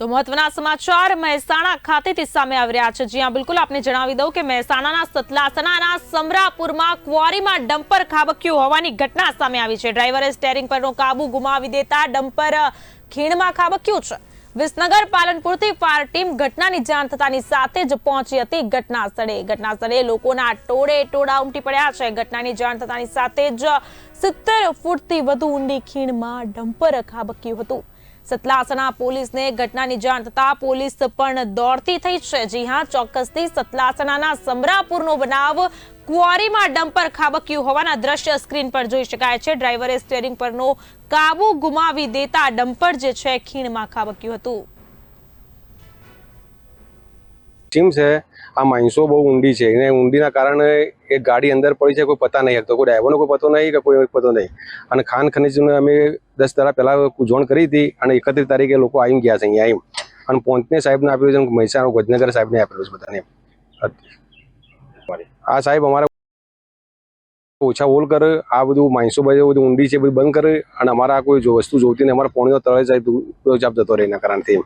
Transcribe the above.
તો મહત્વના સમાચાર, મહેસાણા ખાતેથી સામે આવી રહ્યા છે. જ્યાં બિલકુલ આપને જણાવી દઉં કે મહેસાણાના સતલાસણાના સમરાપુરમાં ક્વોરીમાં ડમ્પર ખાબક્યું હોવાની ઘટના સામે આવી છે. ડ્રાઈવરે સ્ટેરિંગ પરનો કાબુ ગુમાવી દેતા ડમ્પર ખીણમાં ખાબક્યું છે. વિસનગર, પાલનપુરથી ફાયર ટીમ ઘટનાની જાણ થતાની સાથે જ પહોંચી હતી ઘટના સ્થળે. ઘટના સ્થળે લોકોના ટોળે ટોળા ઉમટી પડ્યા છે. ઘટનાની જાણ થતાની સાથે જ સિત્તેર ફૂટથી વધુ ઊંડી ખીણમાં ડમ્પર ખાબક્યું હતું. સતલાસણા પોલીસને ઘટનાની જાણ થતાં પોલીસ પણ દોડતી થઈ છે. જી હા, ચોક્કસથી સતલાસણાના સમરાપુરનો બનાવ ક્વોરીમાં ડમ્પર ખાબક્યું હોવાના દ્રશ્ય સ્ક્રીન પર જોઈ શકાય છે. ડ્રાઈવરે સ્ટેરિંગ પરનો કાબુ ગુમાવી દેતા ડમ્પર જે છે, ખીણમાં ખાબક્યું હતું. ટીમ છે. આ માણસો બહુ ઊંડી છે. અને ઊંડીના કારણે એ ગાડી અંદર પડી છે, કોઈ પતા નહીં. શકતો કોઈ ડ્રાઈવરનો કોઈ પતો નહીં કે કોઈ પતો નહીં. અને ખાન ખનીજને અમે દસ તારા પહેલાં જોણ કરી હતી અને એકત્રીસ તારીખે લોકો આવી ગયા છે અહીંયા આવી અને પોંચને સાહેબને આપ્યું છે, મહેસાણા ગોધનગર સાહેબને આપેલું છે બધાને આ સાહેબ અમારા ઓછા હોલ કરે, આ બધું માણસો બધું બધું ઊંડી છે, બધું બંધ કરે. અને અમારા કોઈ વસ્તુ જોતી નહીં, અમારા પોણીનો તળે જાય તો જતો રહે એના કારણથી